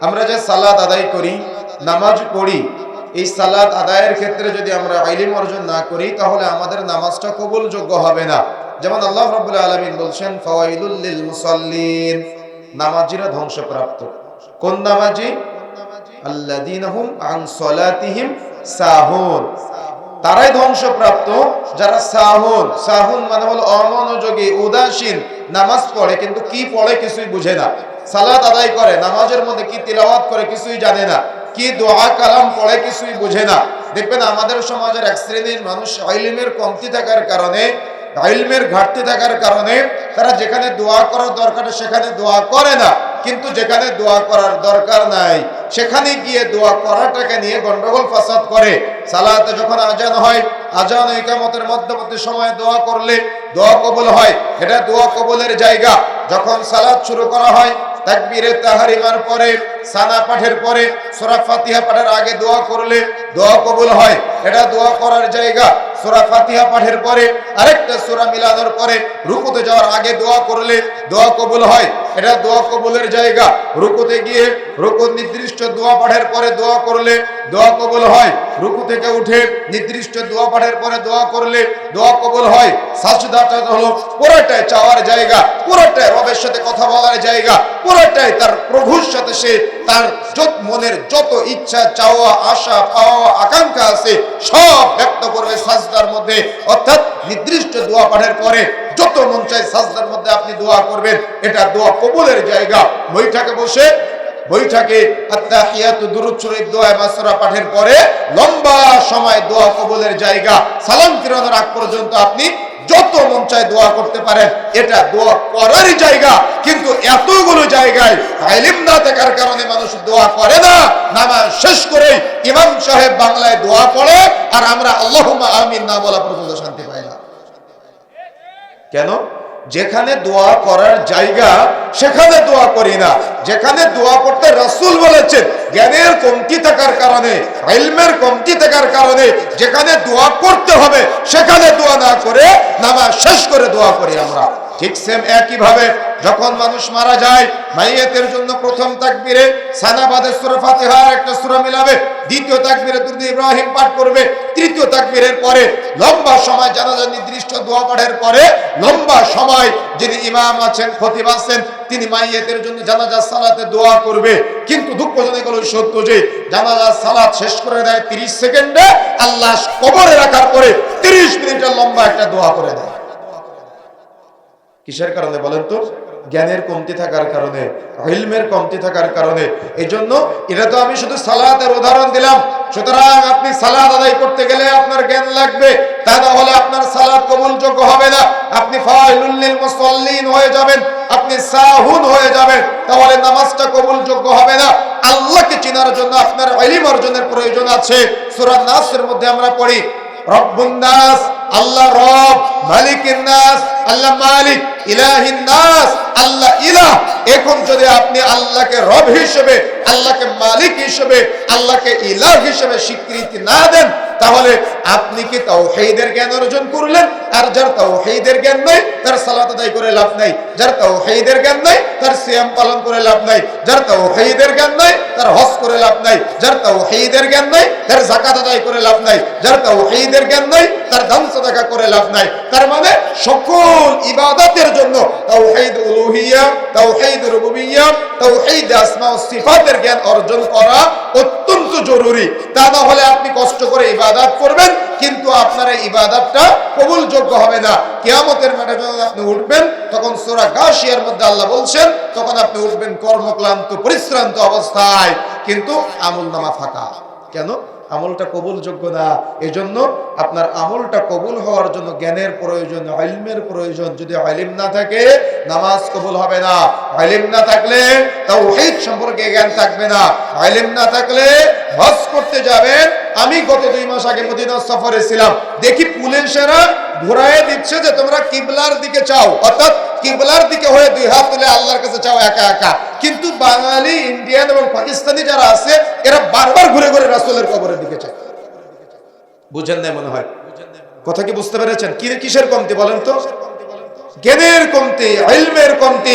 আমরা যে সালাদ আদায় করি, নামাজ পড়ি, এই সালাদ আদায়ের ক্ষেত্রে যদি আমরা আইলিম অর্জন না করি, তাহলে আমাদের নামাজটা কবুল যোগ্য হবে না। যেমন আল্লাহ রবুল্লা আলমিন বলছেন ফওয়াইদুল্লিল মুসল্লিন নামাজিরা ধ্বংসপ্রাপ্ত। কোন নামাজি? আল্লাহ আন সলাতিহিম সাহুন। তারাই ধ্বংসপ্রাপ্ত, যারা সাহুন সাহুন মানে হলো অমনোযোগী, উদাসীন, নামাজ পড়ে কিন্তু কি পড়ে কিছুই বুঝে না। সালাত আদায় করে, নামাজের মধ্যে কি তিলাওয়াত করে কিছুই জানে না, কি দোয়া, কালাম পড়ে কিছুই বুঝে না। দেখবেন আমাদের সমাজের এক শ্রেণির মানুষ ইলমের কমতি থাকার কারণে ইলমের ঘাটতি থাকার কারণে তারা যেখানে দোয়া করার দরকার সেখানে দোয়া করে না। কিন্তু যেখানে দোয়া করার দরকার নাই সেখানে গিয়ে দোয়া করাটাকে নিয়ে গন্ডগোল ফাসাদ করে। সালাতে যখন আজান হয়, আজান ইকামতের মধ্যবর্তী সময়ে দোয়া করলে দোয়া কবুল হয়। এটা দোয়া কবুলের জায়গা। যখন সালাত শুরু করা হয়, তাকবীরে তাহারিমার পরে, সানা পাঠের পরে, সূরা ফাতিহা পাঠের আগে দোয়া করলে দোয়া কবুল হয়। এটা দোয়া করার জায়গা। সূরা ফাতিহা পাঠের পরে, আরেকটা সূরা মিলানোর পরে রুকুতে যাওয়ার আগে দোয়া করলে দোয়া কবুল হয়। এটা দোয়া কবুলের জায়গা। রুকুতে গিয়ে রুকু নির্দিষ্ট দোয়া পাঠের পরে দোয়া করলে দোয়া কবুল হয়। রুকু থেকে উঠে নির্দিষ্ট দোয়া পাঠের পরে দোয়া করলে দোয়া কবুল হয়। সাজদাটা হলো পুরোটাই চাওয়ার জায়গা, পুরোটাই রবের সাথে কথা বলার জায়গা, পুরোটাই তার প্রভুর সাথে সে তার যত মনের যত ইচ্ছা, চাওয়া, আশা, পাওয়া, আকাঙ্ক্ষা আছে, সব ব্যক্ত করবে সাজদার মধ্যে। অর্থাৎ নির্দিষ্ট দোয়া পাঠের পরে যত মন চায় সাজদার মধ্যে আপনি দোয়া করবেন। এটা দোয়া কবুলের জায়গা। বৈঠকে বসে, বৈঠকে পাঠের পরে লম্বা সময় দোয়া কবুলের জায়গা। সালাম ফিরানোর আগ পর্যন্ত আপনি যত মন চায় দোয়া করতে পারেন। এটা দোয়া করারই জায়গা, কিন্তু এতগুলো জায়গায় না থাকার কারণে মানুষ দোয়া করে না। নামাজ শেষ করে ইমাম সাহেব বাংলায় দোয়া পড়ে, আর আমরা আল্লাহুম্মা আমিন না বলা পর্যন্ত শান্তি পাই না। কেন? যেখানে দোয়া করার জায়গা, সেখানে দোয়া করি না। যেখানে দোয়া করতে রাসুল বলেছেন, জ্ঞানের কমতি থাকার কারণে, ইলমের কমতি থাকার কারণে যেখানে দোয়া করতে হবে, সেখানে দোয়া না করে, নামাজ শেষ করে দোয়া করি আমরা। ঠিক সেম একই ভাবে যখন মানুষ মারা যায়, মাইয়াতের জন্য প্রথম তাকবীরে সানাবাদে সূরা ফাতিহার একটা সূরা মিলাবে, দ্বিতীয় তাকবীরে দুরূদ ইব্রাহিম পাঠ করবে, তৃতীয় তাকবীরের পরে লম্বা সময় জানাজা নির্দিষ্ট দোয়া পাঠের পরে লম্বা সময় যিনি ইমাম আছেন, খতিব আছেন, তিনি মাইয়াতের জন্য জানাজা সালাতে দোয়া করবে। কিন্তু দুঃখজনক হলো সত্য যে জানাজা সালাত শেষ করে দেয় 30 সেকেন্ডে, আল্লাহ কবরে রাখার পরে 30 মিনিটের লম্বা একটা দোয়া করে দেয়। কিসের কারণে বলেন তো? জ্ঞানের কমতি থাকার কারণে, ইলমের কমতি থাকার কারণে। এই জন্য এটা তো আমি শুধু সালাতের উদাহরণ দিলাম। সুতরাং আপনি সালাত আদায় করতে গেলে আপনার জ্ঞান লাগবে। তা না হলে আপনার সালাত কবুলযোগ্য হবে না। আপনি ফাইলুল্লিল মুসাল্লিন হয়ে যাবেন। আপনি সাহুন হয়ে যাবেন। তাহলে নামাজটা কবুলযোগ্য হবে না। আল্লাহকে চেনার জন্য আপনার ইলম অর্জনের প্রয়োজন আছে। সূরা নাসের মধ্যে আমরা পড়ি আল্লাহ রব আল্লাহ মালিক, ইলাহিন আল্লাহ এখন যদি আপনি আল্লাহকে রব হিসেবে, আল্লাহকে মালিক হিসেবে, আল্লাহকে ইলাহ হিসেবে স্বীকৃতি না দেন তাহলে আপনি কি তাওহীদের জ্ঞান অর্জন করলেন? আর যার তাওহীদের জ্ঞান নাই, তার সালাত আদায় করে লাভ নাই। যার তাওহীদের জ্ঞান নাই, তার সিয়াম পালন করে লাভ নাই। যার তাওহীদের জ্ঞান নাই, তার হজ করে লাভ নাই। যার তাওহীদের জ্ঞান নাই, তার যাকাত আদায় করে লাভ নাই। যার তাওহীদের জ্ঞান নাই, তার দান সাদাকা করে লাভ নাই। তার মানে সকল ইবাদতের জন্য তাওহীদ উলুহিয়া, তাওহীদ রুবুবিয়্যা তাওহীদ আসমা ও সিফাতের জ্ঞান অর্জন করা জরুরি। তা না হলে আপনি কষ্ট করে ইবাদত করবেন, কিন্তু আপনার এই ইবাদতটা কবুলযোগ্য হবে না। কেয়ামতের মাঠে যখন আপনি উঠবেন, তখন সূরা গাশিয়ার মধ্যে আল্লাহ বলছেন, তখন আপনি উঠবেন কর্মক্লান্ত, পরিশ্রান্ত অবস্থায়। কিন্তু আমলনামা ফাঁকা। কেন? আমলটা কবুলযোগ্য না, এজন্য আপনার আমলটা কবুল হওয়ার জন্য জ্ঞানের প্রয়োজন, ইলমের প্রয়োজন। যদি ইলম না থাকে, নামাজ কবুল হবে না। ইলম না থাকলে তাওহীদ সম্পর্কে জ্ঞান থাকবে না। ইলম না থাকলে হজ করতে যাবেন। আমি গত দুই মাস আগে মদিনা সফরে ছিলাম। দেখি পুলিশেরা ঘোরায় দিচ্ছে যে তোমরা কিবলার দিকে চাও। অর্থাৎ কিবলার দিকে হয়ে দুই হাত তুলে আল্লাহর কাছে চাও একা একা। কিন্তু বাঙালি, ইন্ডিয়ান এবং পাকিস্তানি যারা আছে, এরা বারবার ঘুরে ঘুরে রাসূলের বুঝেন নাই মনে হয়। কথা কি বুঝতে পেরেছেন? কিসের কমতি বলেন তো? জ্ঞানের কমতি আইলমের কমতি।